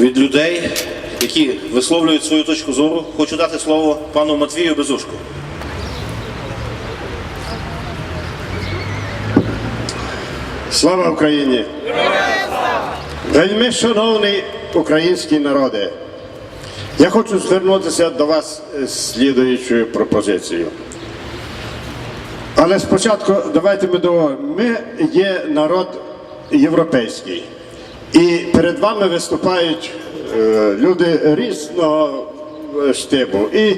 від людей, які висловлюють свою точку зору, хочу дати слово пану Матвію Безушку. Слава Україні! Вельми шановний український народе, я хочу звернутися до вас з слідуючою пропозицією. Але спочатку давайте ми до ми є народ європейський. І перед вами виступають е, люди різного штибу. І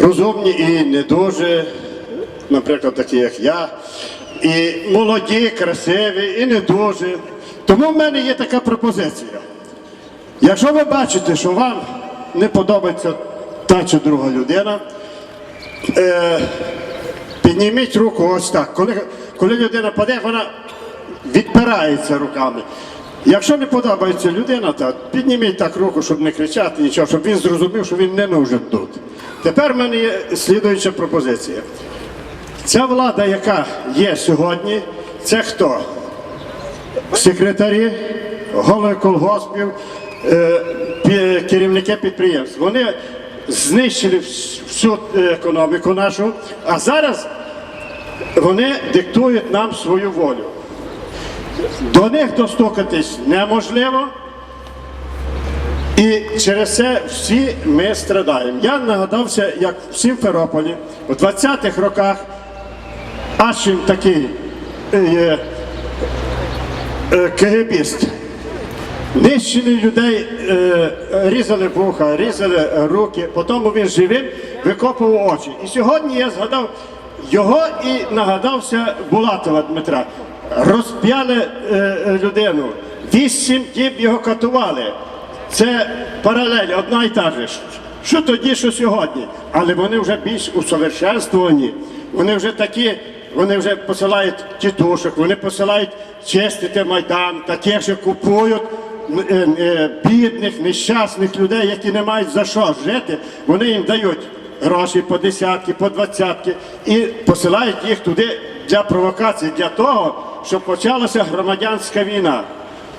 розумні, і не дуже, наприклад, такі як я, і молоді, красиві, і не дуже. Тому в мене є така пропозиція. Якщо ви бачите, що вам не подобається та чи друга людина, е, підніміть руку ось так. Коли, коли людина паде, вона відпирається руками. Якщо не подобається людина, то підніміть так руку, щоб не кричати нічого, щоб він зрозумів, що він не нужен тут. Тепер в мене є слідуюча пропозиція. Ця влада, яка є сьогодні, це хто? секретарі, голови колгоспів, е, керівники підприємств. Вони знищили всю е, економіку нашу, а зараз вони диктують нам свою волю. До них достукатись неможливо. І через це всі ми страдаємо. Я нагадався, як в Сімферополі у 20-х роках Ашин такий е, е, КГБіст. Нищили людей, е, різали вуха, різали руки, потім він живим викопував очі. І сьогодні я згадав його і нагадався Булатова Дмитра. Розп'яли е, е, людину, вісім діб його катували. Це паралель, одна і та же. Що тоді, що сьогодні? Але вони вже більш усовершенствовані, вони вже такі, вони вже посилають тітушок, вони посилають чистити майдан, таких, що купують е, е, бідних, нещасних людей, які не мають за що жити, вони їм дають гроші по десятки, по двадцятки і посилають їх туди для провокації, для того, щоб почалася громадянська війна.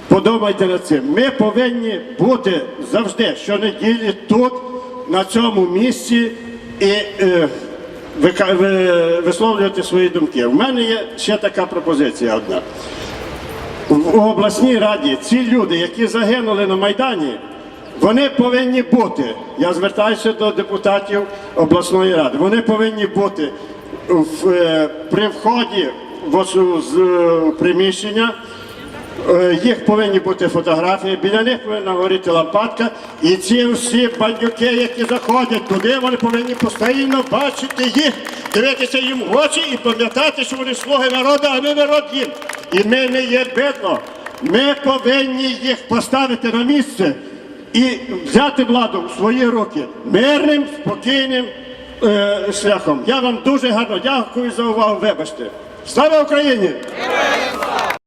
Подумайте над цим. Ми повинні бути завжди щонеділі тут, на цьому місці і е, висловлювати свої думки. У мене є ще така пропозиція одна. В обласній раді ці люди, які загинули на Майдані, вони повинні бути. Я звертаюся до депутатів обласної ради. Вони повинні бути в, е, при вході з е, приміщення. Е, Їх повинні бути фотографії, біля них повинна горіти лампадка. І ці всі бандюки, які заходять туди, вони повинні постійно бачити їх, дивитися їм в очі і пам'ятати, що вони слуги народу, а не народ їм. І ми не є бедно. Ми повинні їх поставити на місце і взяти владу в свої руки мирним, спокійним е, шляхом. Я вам дуже гарно дякую за увагу. Вибачте. Слава Україні!